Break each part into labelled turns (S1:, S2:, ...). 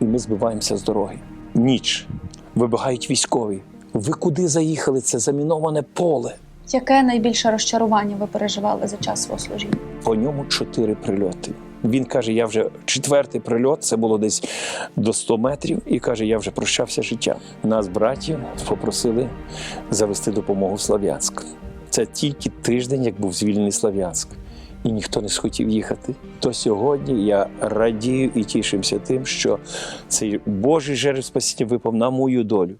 S1: і ми збиваємося з дороги. Ніч. Вибігають військові. Ви куди заїхали? Це заміноване поле.
S2: Яке найбільше розчарування ви переживали за час свого служіння?
S1: По ньому чотири прильоти. Він каже: я вже четвертий прильот, це було десь до 100 метрів, і каже, я вже прощався з життям. Нас, братів, попросили завести допомогу в Слов'янськ. Це тільки тиждень, як був звільнений Слов'янськ. І ніхто не схотів їхати. То сьогодні я радію і тішимося тим, що цей Божий жереб спасіння випав на мою долю.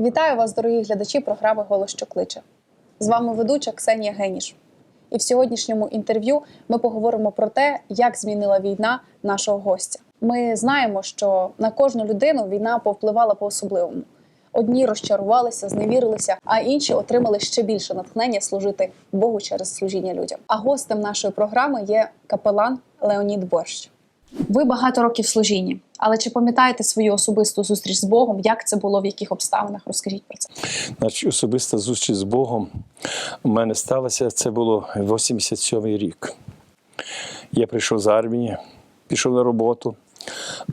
S2: Вітаю вас, дорогі глядачі програми Голос що кличе. З вами ведуча Ксенія Геніш. І в сьогоднішньому інтерв'ю ми поговоримо про те, як змінила війна нашого гостя. Ми знаємо, що на кожну людину війна повпливала по-особливому. Одні розчарувалися, зневірилися, а інші отримали ще більше натхнення служити Богу через служіння людям. А гостем нашої програми є капелан Леонід Борщ. Ви багато років служінні, але чи пам'ятаєте свою особисту зустріч з Богом? Як це було, в яких обставинах? Розкажіть про це.
S1: Значить, особиста зустріч з Богом у мене сталася. Це було 87-й рік. Я прийшов з армії, пішов на роботу,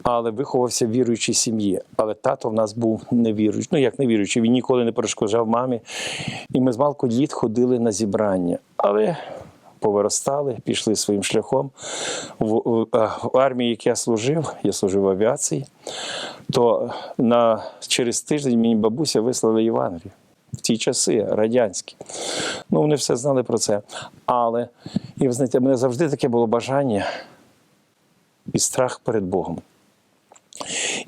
S1: але виховався в віруючій сім'ї. Але тато в нас був невіруючий. Ну як невіруючий, він ніколи не перешкоджав мамі. І ми з малку літ ходили на зібрання. Але повиростали, пішли своїм шляхом. В, в, в армії, як я служив, я служив в авіації, то на, через тиждень мені бабуся вислала Євангелію. В ті часи радянські. Ну, вони все знали про це. Але, і ви знаєте, мене завжди таке було бажання і страх перед Богом.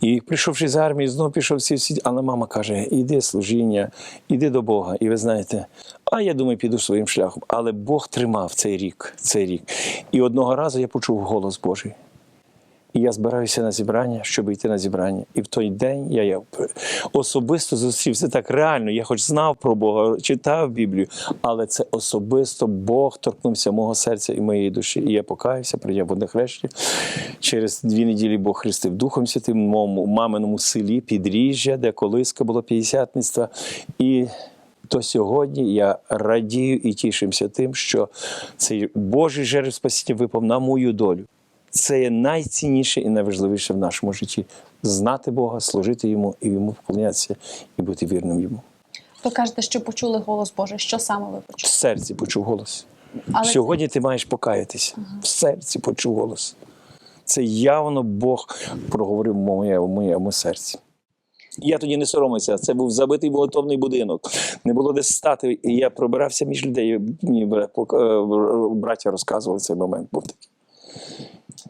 S1: І прийшовши з армії, знову пішов всі, всі, але мама каже: іди служіння, іди до Бога. І ви знаєте, а я думаю, піду своїм шляхом. Але Бог тримав цей рік, цей рік. І одного разу я почув голос Божий. І я збираюся на зібрання, щоб йти на зібрання. І в той день я, я особисто зустрівся так реально. Я хоч знав про Бога, читав Біблію, але це особисто Бог торкнувся мого серця і моєї душі. І я покаявся, прийняв одне хрещення. Через дві неділі Бог хрестив Духом Святим моєму маминому селі Підріжжя, де колиска було п'ятдесятництва. І то сьогодні я радію і тішимося тим, що цей Божий жереб спасіння випав на мою долю. Це є найцінніше і найважливіше в нашому житті знати Бога, служити йому і йому вклонятися і бути вірним йому.
S2: Ви кажете, що почули голос Божий. Що саме ви почули?
S1: В серці почув голос.
S2: Але
S1: Сьогодні ти маєш покаятися. В серці почув голос. Це явно Бог проговорив в моєму, моєму серці. Я тоді не соромився. Це був забитий молотовний будинок. Не було де стати. І я пробирався між людей. Мені е, браття розказували цей момент. Був такий.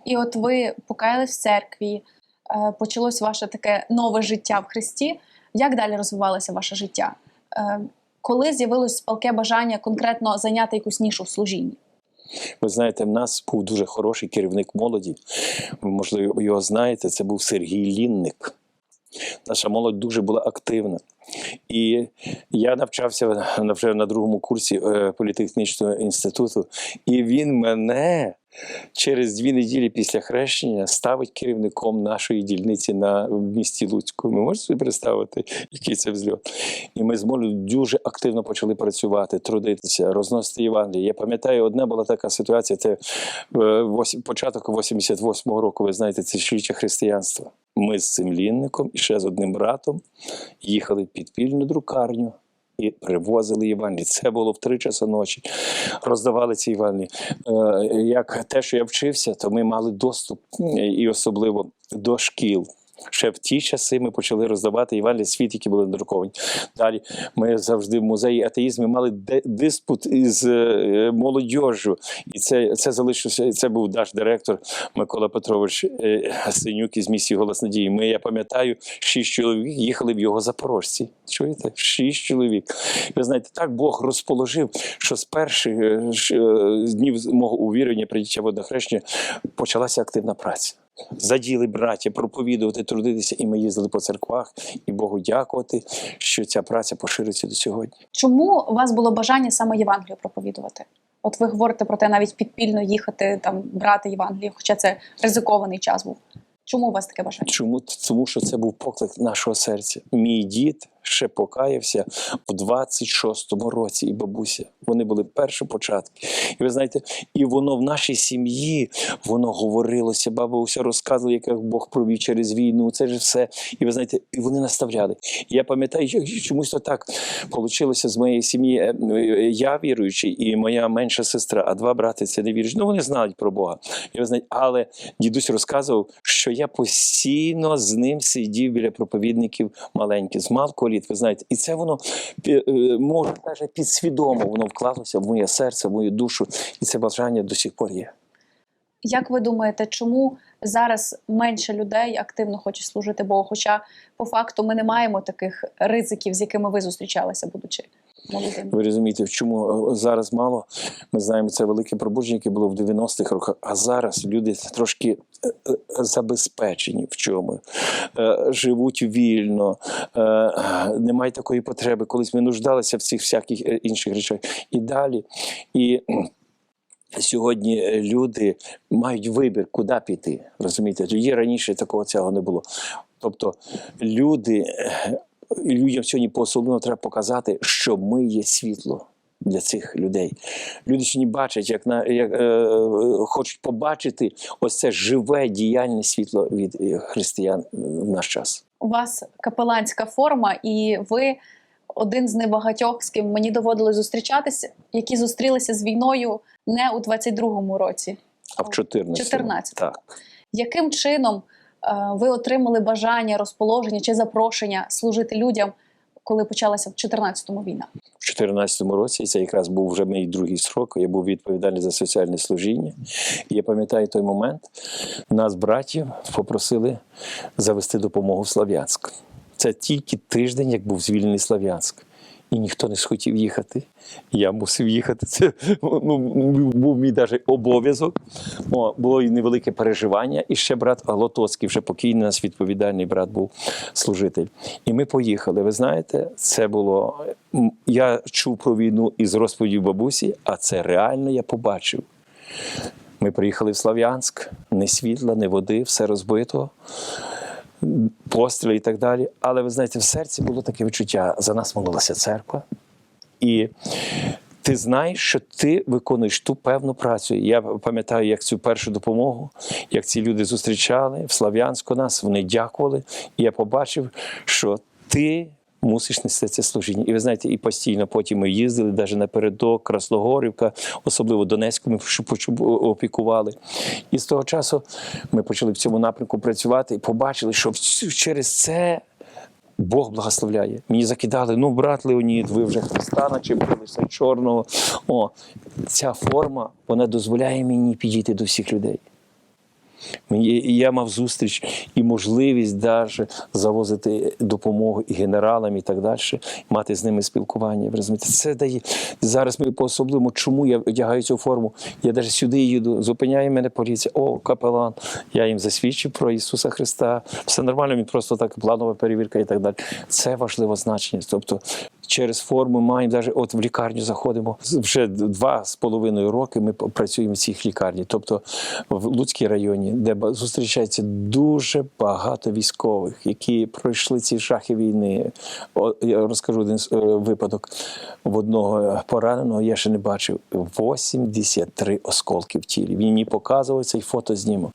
S2: І от ви покаялись в церкві, е, почалось ваше таке нове життя в Христі. Як далі розвивалося ваше життя? Е, Коли з'явилось палке бажання конкретно зайняти якусь нішу в служінні?
S1: Ви знаєте, в нас був дуже хороший керівник молоді. Ви, можливо, його знаєте, це був Сергій Лінник. Наша молодь дуже була активна. І я навчався на- вже на другому курсі е, політехнічного інституту, і він мене через дві неділі після хрещення ставить керівником нашої дільниці на місті Луцьку. Ви можете собі представити, який це взльот? І ми з молоддю дуже активно почали працювати, трудитися, розносити Євангеліє. Я пам'ятаю, одна була така ситуація. Це е, початок 88-го року. Ви знаєте, це шліче християнства. Ми з цим лінником і ще з одним братом їхали в підпільну друкарню. І привозили Євангелії. Це було в три часи ночі. Роздавали ці Євангелії. Е, Як те, що я вчився, то ми мали доступ і особливо до шкіл. Ще в ті часи ми почали роздавати Євангелії світ, які були надруковані. Далі ми завжди в музеї атеїзму мали диспут із е, молодіжжю. І це, це залишився. Це був наш директор Микола Петрович е, Синюк із місії Голос Надії. Ми, я пам'ятаю, шість чоловік їхали в його запорожці. Чуєте? Шість чоловік. Ви знаєте, так Бог розположив, що з перших е, днів мого увірення, прийняття водохрещення, почалася активна праця. Заділи браття проповідувати, трудитися, і ми їздили по церквах, і Богу дякувати, що ця праця поширюється до сьогодні.
S2: Чому у вас було бажання саме Євангелію проповідувати? От ви говорите про те, навіть підпільно їхати там брати Євангелію, хоча це ризикований час був. Чому у вас таке бажання?
S1: Чому? Тому що це був поклик нашого серця. Мій дід ще покаявся в 26-му році, і бабуся. Вони були перші початки. І ви знаєте, і воно в нашій сім'ї воно говорилося. Бабуся розказувала, як Бог провів через війну. Це ж все. І ви знаєте, і вони наставляли. І я пам'ятаю, чомусь то так вийшло з моєї сім'ї. Е, е, Я віруючий, і моя менша сестра, а два брати це не віруючі. Ну вони знають про Бога. І ви знаєте, але дідусь розказував, що я постійно з ним сидів біля проповідників маленьких, з малку літ, ви знаєте, і це воно е, може навіть підсвідомо воно вклалося в моє серце, в мою душу, і це бажання до сих пор є.
S2: Як ви думаєте, чому зараз менше людей активно хоче служити Богу? Хоча по факту ми не маємо таких ризиків, з якими ви зустрічалися, будучи?
S1: Ви розумієте, в чому е, зараз мало? Ми знаємо, це велике пробудження, яке було в 90-х роках. А зараз люди трошки е, е, забезпечені в чому, живуть вільно, немає такої потреби. Колись ми нуждалися в цих всяких інших речах. І далі. І Сьогодні люди мають вибір, куди піти. Розумієте, тоді раніше такого цього не було. Тобто люди, людям сьогодні по-особливо треба показати, що ми є світло для цих людей. Люди сьогодні бачать, як на як е, е, хочуть побачити ось це живе діяльне світло від е, християн в наш час.
S2: У вас капеланська форма, і ви один з небагатьох, з ким мені доводилось зустрічатися, які зустрілися з війною не у 22-му році.
S1: А в 14
S2: 14.
S1: так.
S2: Яким чином е, ви отримали бажання, розположення чи запрошення служити людям, коли почалася в 14-му війна?
S1: В 2014 році це якраз був вже мій другий срок. Я був відповідальний за соціальне служіння. І я пам'ятаю той момент. Нас, братів, попросили завести допомогу в Слов'янськ. Це тільки тиждень, як був звільнений Слов'янськ. І ніхто не схотів їхати. Я мусив їхати. Це ну, був мій навіть обов'язок. Було і невелике переживання. І ще брат Лотоцький, вже покійний наш відповідальний брат був служитель. І ми поїхали. Ви знаєте, це було. Я чув про війну із розповідів бабусі, а це реально я побачив. Ми приїхали в Слов'янськ, ні світла, ні води, все розбито, постріли і так далі. Але ви знаєте, в серці було таке відчуття. За нас молилася церква. І ти знаєш, що ти виконуєш ту певну працю. Я пам'ятаю, як цю першу допомогу, як ці люди зустрічали в Слав'янську нас, вони дякували. І я побачив, що ти. Мусиш нести це служіння. І ви знаєте, і постійно потім ми їздили, навіть напередок, Красногорівка, особливо Донецьку, ми опікували. І з того часу ми почали в цьому напрямку працювати і побачили, що через це Бог благословляє. Мені закидали, ну, брат Леонід, ви вже Христа начепилися чорного. О, ця форма вона дозволяє мені підійти до всіх людей. Я мав зустріч і можливість даже завозити допомогу і генералам, і так далі, мати з ними спілкування. Це дає зараз. Ми по особливому, чому я одягаю цю форму. Я навіть сюди їду, зупиняє мене поліція. О, капелан. Я їм засвідчив про Ісуса Христа. Все нормально, він просто так планова перевірка і так далі. Це важливо значення. Тобто через форму маємо навіть от в лікарню заходимо. Вже два з половиною роки ми працюємо в цій лікарні. Тобто в Луцькій районі, де зустрічається дуже багато військових, які пройшли ці жахи війни. Я розкажу один е, випадок. В одного пораненого я ще не бачив 83 осколки в тілі. Він мені показував цей фотознімок.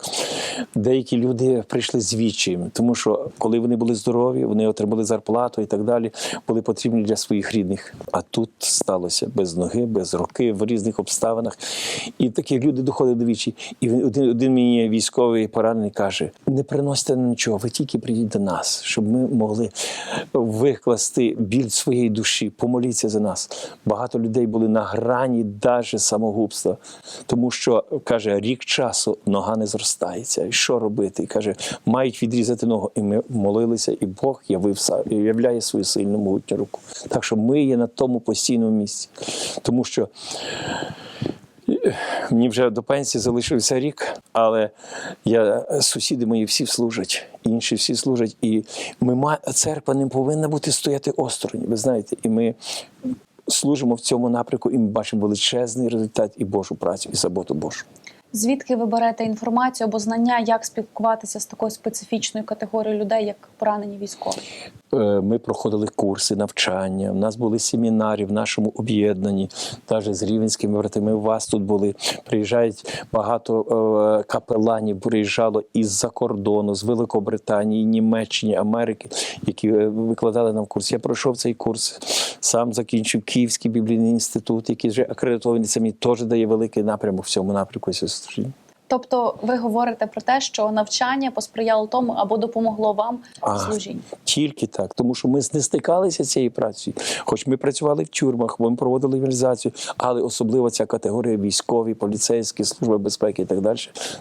S1: Деякі люди прийшли з відчаєм, тому що коли вони були здорові, вони отримали зарплату і так далі, були потрібні для своїх рідних. А тут сталося без ноги, без руки, в різних обставинах. І такі люди доходять до вічі. І один, один мені військовий поранений каже: не приносите нічого, ви тільки прийдіть до нас, щоб ми могли викласти біль своєї душі, помоліться за нас. Багато людей були на грані даже самогубства, тому що каже, рік часу нога не зростається. І що робити? І каже, мають відрізати ногу. І ми молилися, і Бог явив являє свою сильну могутню руку. Так що ми є на тому постійному місці, тому що. Мені вже до пенсії залишився рік, але я, сусіди мої всі служать, інші всі служать. І ми церква не повинна бути стояти осторонь. Ви знаєте, і ми служимо в цьому напрямку, і ми бачимо величезний результат і Божу працю, і заботу Божу.
S2: Звідки ви берете інформацію або знання, як спілкуватися з такою специфічною категорією людей, як поранені військові?
S1: Е, ми проходили курси навчання. У нас були семінари в нашому об'єднанні, навіть з рівенськими братами. У вас тут були. Приїжджають багато е, капеланів, приїжджало із-за кордону, з Великобританії, Німеччини, Америки, які е, викладали нам курс. Я пройшов цей курс, сам закінчив Київський біблійний інститут, який вже акредитований. Мені теж дає великий напрямок в цьому напрямку.
S2: Тобто, ви говорите про те, що навчання посприяло тому або допомогло вам
S1: А.
S2: в служінні.
S1: Тільки так, тому що ми не стикалися з цією працею. Хоч ми працювали в тюрмах, ми проводили евангелізацію, але особливо ця категорія військові, поліцейські, служба безпеки і так далі.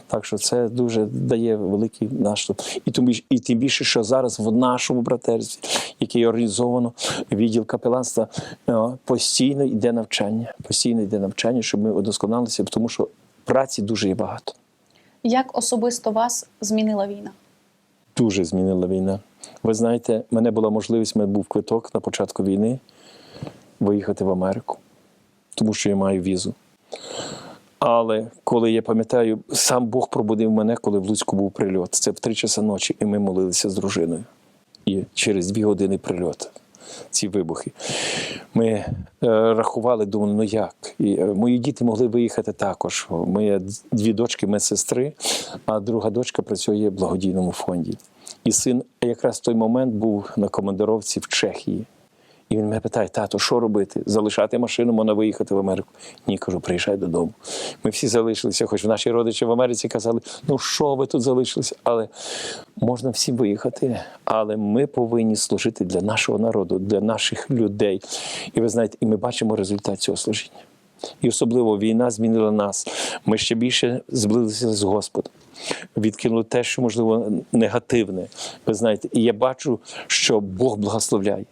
S1: Так що це дуже дає великий наштовх. І більше, і тим більше, що зараз в нашому братерстві, яке організовано відділ капеланства, е, постійно йде навчання. Постійно йде навчання, щоб ми удосконалися, тому що праці дуже є багато.
S2: Як особисто вас змінила війна?
S1: дуже змінила війна. Ви знаєте, в мене була можливість, в мене був квиток на початку війни виїхати в Америку, тому що я маю візу. Але коли я пам'ятаю, сам Бог пробудив мене, коли в Луцьку був прильот. Це в три часа ночі, і ми молилися з дружиною. І через дві години прильот. Ці вибухи. Ми е, рахували, думали, ну як? І, е, мої діти могли виїхати також. Моя дві дочки, медсестри, а друга дочка працює в благодійному фонді. І син якраз в той момент був на командировці в Чехії. І він мене питає: тато, що робити? Залишати машину, можна виїхати в Америку. Ні, кажу, приїжджай додому. Ми всі залишилися, хоч наші родичі в Америці казали, ну що ви тут залишилися? Але можна всім виїхати. Але ми повинні служити для нашого народу, для наших людей. І ви знаєте, і ми бачимо результат цього служіння. І особливо війна змінила нас. Ми ще більше зблизилися з Господом. Відкинули те, що можливо негативне. Ви знаєте, і я бачу, що Бог благословляє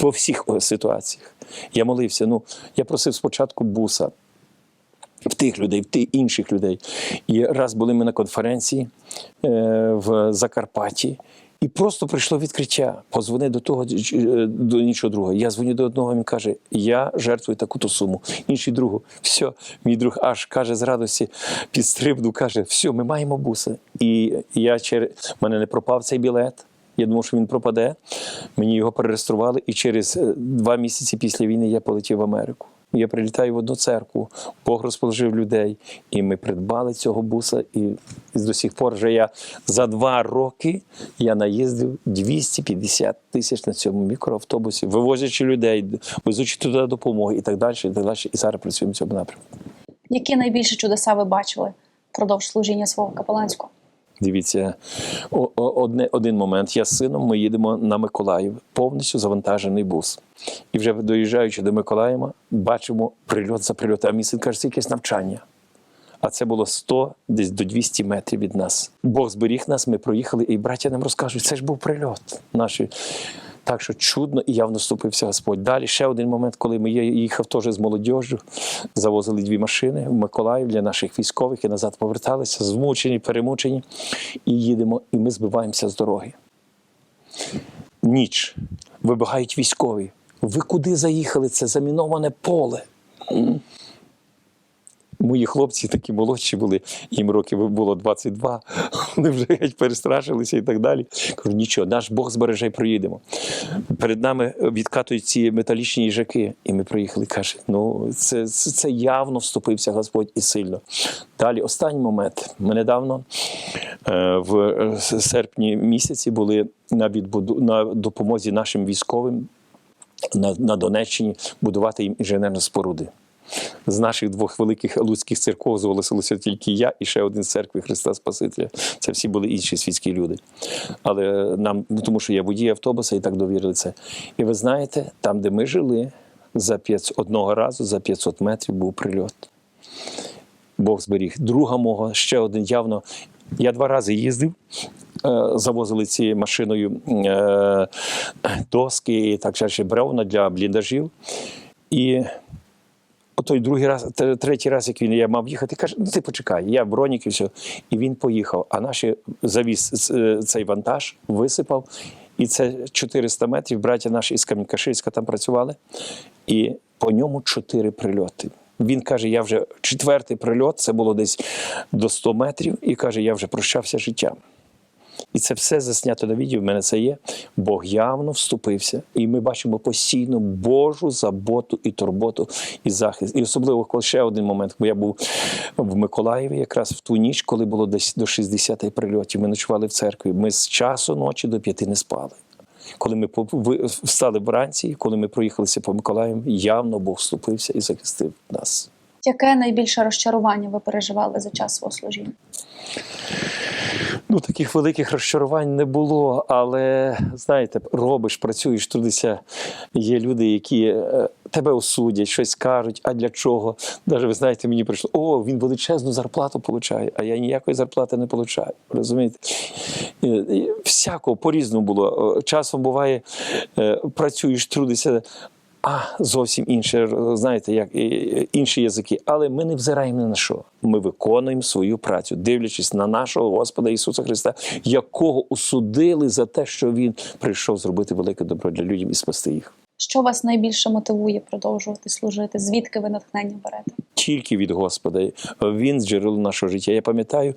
S1: во всіх ситуаціях. Я молився. Ну, я просив спочатку буса в тих людей, в тих інших людей. І раз були ми на конференції е, в Закарпатті. І просто прийшло відкриття. Позвони до того е, до іншого друга. Я дзвоню до одного, він каже: Я жертвую таку-то суму. Інший другу, все, мій друг аж каже з радості, підстрибнув, каже, все, ми маємо буса. І я через мене не пропав цей білет. Я думав, що він пропаде. Мені його перереєстрували, і через е, два місяці після війни я полетів в Америку. Я прилітаю в одну церкву, Бог розположив людей, і ми придбали цього буса. І, до сих пор вже я за два роки я наїздив 250 тисяч на цьому мікроавтобусі, вивозячи людей, везучи туди допомоги і так далі. І так далі. І зараз працюємо в цьому напрямку.
S2: Які найбільші чудеса ви бачили впродовж служіння свого капеланського?
S1: Дивіться, одне, один момент. Я з сином ми їдемо на Миколаїв, повністю завантажений бус. І вже доїжджаючи до Миколаєва, бачимо прильот за прильотом. А мій син каже, це якесь навчання. А це було 100, десь до 200 метрів від нас. Бог зберіг нас, ми проїхали, і браття нам розкажуть, це ж був прильот. Наші. Так що чудно і явно вступився Господь. Далі ще один момент, коли ми їхав теж з молодіжжю, завозили дві машини в Миколаїв для наших військових і назад поверталися, змучені, перемучені, і їдемо, і ми збиваємося з дороги. Ніч. Вибігають військові. Ви куди заїхали? Це заміноване поле. Мої хлопці такі молодші були, їм років було 22, вони вже геть перестрашилися і так далі. Кажу, нічого, наш Бог збереже і проїдемо. Перед нами відкатують ці металічні їжаки, і ми проїхали. Каже, ну це, це, це явно вступився Господь і сильно. Далі, останній момент. Ми недавно е, в е, серпні місяці були на, відбуду, на допомозі нашим військовим на, на Донеччині будувати їм інженерні споруди. З наших двох великих луцьких церков зголосилося тільки я і ще один з церкви Христа Спасителя. Це всі були інші світські люди. Але нам, ну, тому що я водій автобуса і так довірили це. І ви знаєте, там, де ми жили, за 500, одного разу за 500 метрів був прильот. Бог зберіг. Друга мого, ще один явно. Я два рази їздив, е, завозили цією машиною е, доски і так далі, бревна для бліндажів. І отой другий раз, третій раз, як він я мав їхати, каже: ну ти почекай, я бронік і все. І він поїхав. А наші завіз е, цей вантаж, висипав. І це 400 метрів. Браття наші із Кам'янкаширська там працювали, і по ньому чотири прильоти. Він каже: я вже четвертий прильот, це було десь до 100 метрів, і каже, я вже прощався життям. І це все заснято на відео. В мене це є. Бог явно вступився, і ми бачимо постійно Божу заботу і турботу і захист. І особливо коли ще один момент, бо я був в Миколаєві, якраз в ту ніч, коли було десь до 60 прильотів. Ми ночували в церкві. Ми з часу ночі до п'яти не спали. Коли ми встали вранці, коли ми проїхалися по Миколаєву, явно Бог вступився і захистив нас.
S2: Яке найбільше розчарування ви переживали за час свого служіння?
S1: Ну, таких великих розчарувань не було, але знаєте, робиш, працюєш, трудишся. Є люди, які е, тебе осудять, щось кажуть. А для чого? Навіть ви знаєте, мені прийшло, о, він величезну зарплату получає, а я ніякої зарплати не получаю. Розумієте? Всякого по-різному було. Е, Часом буває, е, працюєш, трудишся. А зовсім інше, знаєте, як е, інші язики. Але ми не взираємо на що. Ми виконуємо свою працю, дивлячись на нашого Господа Ісуса Христа, якого осудили за те, що Він прийшов зробити велике добро для людей і спасти їх.
S2: Що вас найбільше мотивує продовжувати служити? Звідки ви натхнення берете?
S1: Тільки від Господа. Він джерело нашого життя. Я пам'ятаю,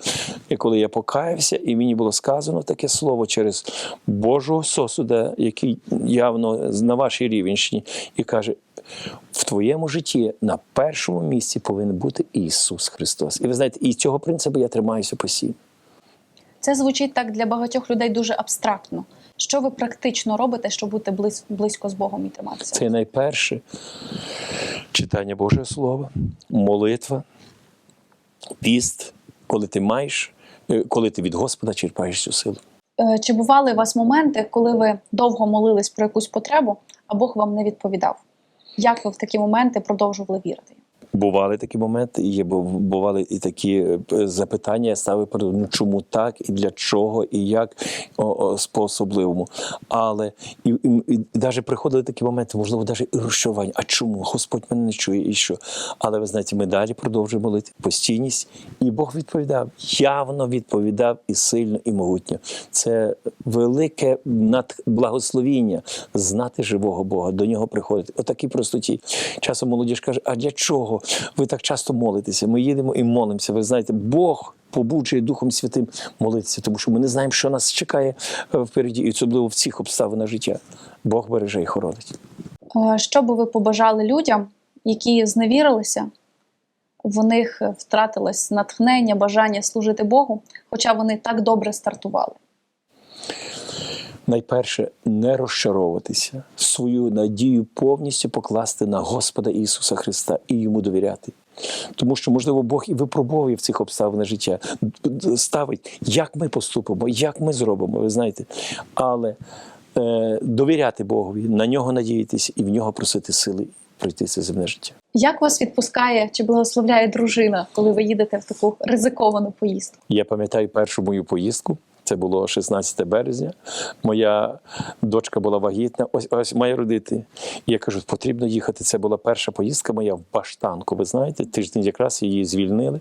S1: коли я покаявся, і мені було сказано таке слово через Божого сосуда, який явно на вашій рівенщині, і каже: в твоєму житті на першому місці повинен бути Ісус Христос. І ви знаєте, і цього принципу я тримаюся постійно.
S2: Це звучить так для багатьох людей дуже абстрактно. Що ви практично робите, щоб бути близь- близько з Богом і триматися?
S1: Це найперше читання Божого Слова, молитва, піст, коли ти маєш, е, коли ти від Господа черпаєш цю силу.
S2: Е, Чи бували у вас моменти, коли ви довго молились про якусь потребу, а Бог вам не відповідав? Як ви в такі моменти продовжували вірити?
S1: Бували такі моменти, і бували і такі е, запитання. Я ставив перед ну, чому так, і для чого, і як по особливому. Але і, і, і навіть приходили такі моменти, можливо, навіть і розчарування. А чому Господь мене не чує і що? Але ви знаєте, ми далі продовжуємо молити постійність, і Бог відповідав, явно відповідав і сильно, і могутньо. Це велике над благословіння знати живого Бога, до нього приходити. Отакій простоті. Часом молодіж каже: а для чого ви так часто молитеся? Ми їдемо і молимося. Ви знаєте, Бог побуджує Духом Святим молитися, тому що ми не знаємо, що нас чекає е, впереді, і особливо в цих обставинах життя. Бог береже і хоронить.
S2: Е, Що би ви побажали людям, які зневірилися, в них втратилось натхнення, бажання служити Богу, хоча вони так добре стартували?
S1: Найперше не розчаровуватися, свою надію повністю покласти на Господа Ісуса Христа і йому довіряти. Тому що, можливо, Бог і випробовує в цих обставинах життя, ставить, як ми поступимо, як ми зробимо, ви знаєте. Але е, довіряти Богові, на нього надіятися і в нього просити сили пройти це земне життя.
S2: Як вас відпускає чи благословляє дружина, коли ви їдете в таку ризиковану поїздку?
S1: Я пам'ятаю першу мою поїздку. Це було 16 березня. Моя дочка була вагітна. Ось ось має родити. І я кажу, потрібно їхати. Це була перша поїздка моя в Баштанку. Ви знаєте, тиждень якраз її звільнили.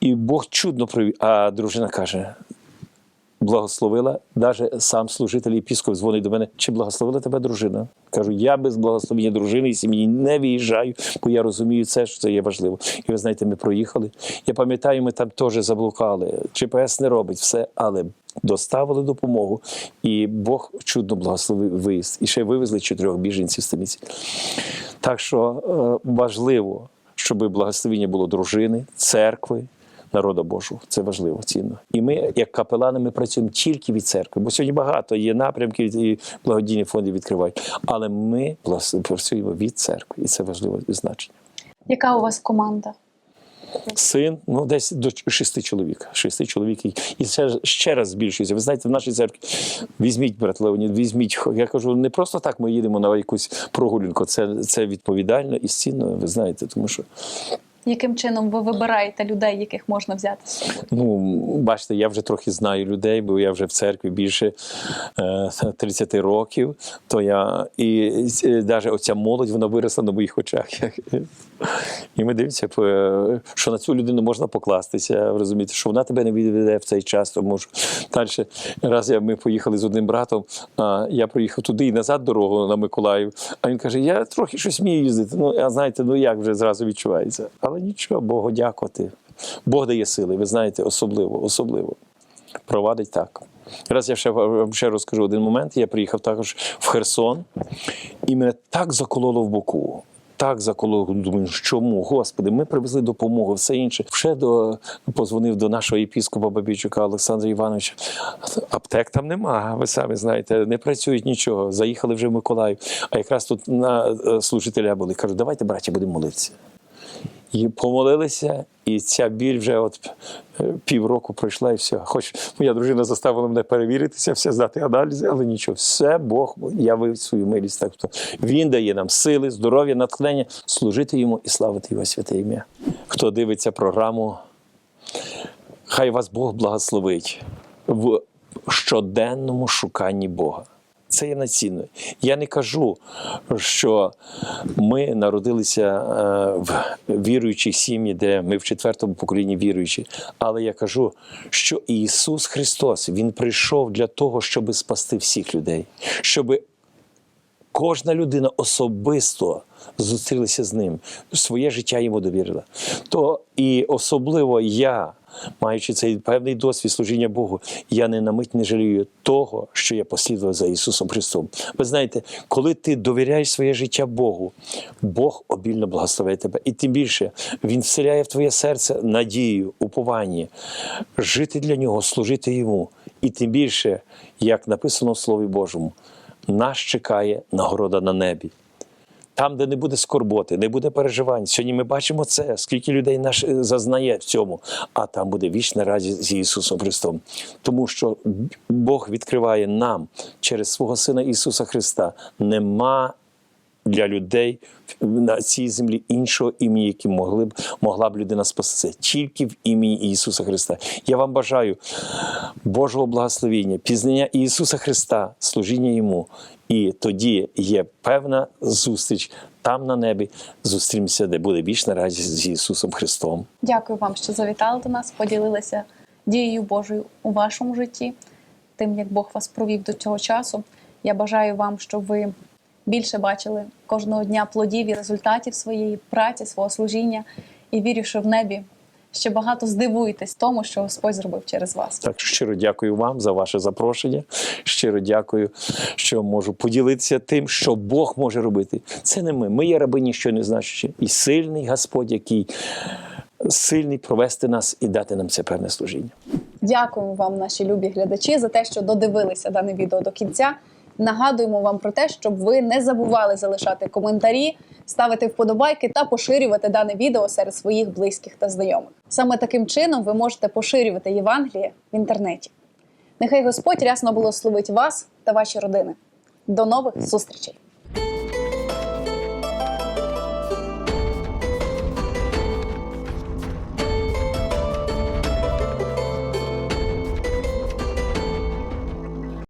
S1: І Бог чудно провів. А дружина каже: благословила, навіть сам служитель єпіскоп дзвонить до мене, чи благословила тебе дружина? Кажу, я без благословення дружини і сім'ї не виїжджаю, бо я розумію це, що це є важливо. І ви знаєте, ми проїхали. Я пам'ятаю, ми там теж заблукали. ЧПС не робить все, але доставили допомогу, і Бог чудно благословив виїзд. І ще вивезли чотирьох біженців з Таміці. Так що е, важливо, щоб благословення було дружини, церкви, народу Божого. Це важливо, цінно. І ми, як капелани, ми працюємо тільки від церкви. Бо сьогодні багато є напрямків і благодійні фонди відкривають. Але ми працюємо від церкви, і це важливо значення.
S2: Яка у вас команда?
S1: Син, ну десь до шести чоловік. Шести чоловік. І- це ще раз збільшується. Ви знаєте, в нашій церкві візьміть, брат Леонід, візьміть. Я кажу, не просто так ми їдемо на якусь прогулянку. Це, це відповідально і цінно, ви знаєте, тому що
S2: Яким чином ви вибираєте людей, яких можна взяти?
S1: Ну, бачите, я вже трохи знаю людей, бо я вже в церкві більше е, 30 років. То я і навіть оця молодь вона виросла на моїх очах. І ми дивимося, е, що на цю людину можна покластися, розуміти, що вона тебе не відведе в цей час. Тому що далі раз ми поїхали з одним братом, а я проїхав туди і назад дорогу на Миколаїв. А він каже: Я трохи щось вмію їздити. Ну, а знаєте, ну як вже зразу відчувається. Але нічого, Богу дякувати. Бог дає сили, ви знаєте, особливо, особливо. провадить так. Раз я ще ще розкажу один момент. Я приїхав також в Херсон, і мене так закололо в боку. Так закололо, думаю, чому, Господи, ми привезли допомогу, все інше. Ще до позвонив до нашого єпіскопа Бабійчука Олександра Івановича. Аптек там нема, ви самі знаєте, не працюють нічого. Заїхали вже в Миколаїв. А якраз тут на е, служителя були. Кажуть, давайте, браті, будемо молитися. І помолилися, і ця біль вже от е, півроку пройшла, і все. Хоч моя дружина заставила мене перевіритися, все здати аналізи, але нічого, все Бог явив свою милість. Так що він дає нам сили, здоров'я, натхнення служити йому і славити його святе ім'я. Хто дивиться програму, хай вас Бог благословить в щоденному шуканні Бога. Це є націнно. Я не кажу, що ми народилися е, в віруючій сім'ї, де ми в четвертому поколінні віруючі. Але я кажу, що Ісус Христос Він прийшов для того, щоб спасти всіх людей, щоб кожна людина особисто зустрілася з ним, своє життя йому довірила. То і особливо я, маючи цей певний досвід служіння Богу, я не на мить не жалію того, що я послідував за Ісусом Христом. Ви знаєте, коли ти довіряєш своє життя Богу, Бог обільно благословляє тебе. І тим більше Він вселяє в твоє серце надію, уповання, жити для нього, служити йому. І тим більше, як написано в Слові Божому, нас чекає нагорода на небі. Там, де не буде скорботи, не буде переживань. Сьогодні ми бачимо це, скільки людей наш е, зазнає в цьому, а там буде вічна радість з Ісусом Христом. Тому що Бог відкриває нам через свого Сина Ісуса Христа. Нема для людей на цій землі іншого імені, яким могли б могла б людина спастися, тільки в імені Ісуса Христа. Я вам бажаю Божого благословіння, пізнання Ісуса Христа, служіння Йому. І тоді є певна зустріч там на небі. Зустрімося, де буде вічна радість з Ісусом Христом.
S2: Дякую вам, що завітали до нас, поділилися дією Божою у вашому житті, тим, як Бог вас провів до цього часу. Я бажаю вам, щоб ви більше бачили кожного дня плодів і результатів своєї праці, свого служіння, і вірю, що в небі ще багато здивуєтесь тому, що Господь зробив через вас.
S1: Так щиро дякую вам за ваше запрошення. Щиро дякую, що можу поділитися тим, що Бог може робити. Це не ми. Ми є раби ніщо не значущі. І сильний Господь, який сильний провести нас і дати нам це певне служіння.
S2: Дякуємо вам, наші любі глядачі, за те, що додивилися дане відео до кінця. Нагадуємо вам про те, щоб ви не забували залишати коментарі, ставити вподобайки та поширювати дане відео серед своїх близьких та знайомих. Саме таким чином ви можете поширювати Євангеліє в інтернеті. Нехай Господь рясно благословить вас та ваші родини. До нових зустрічей!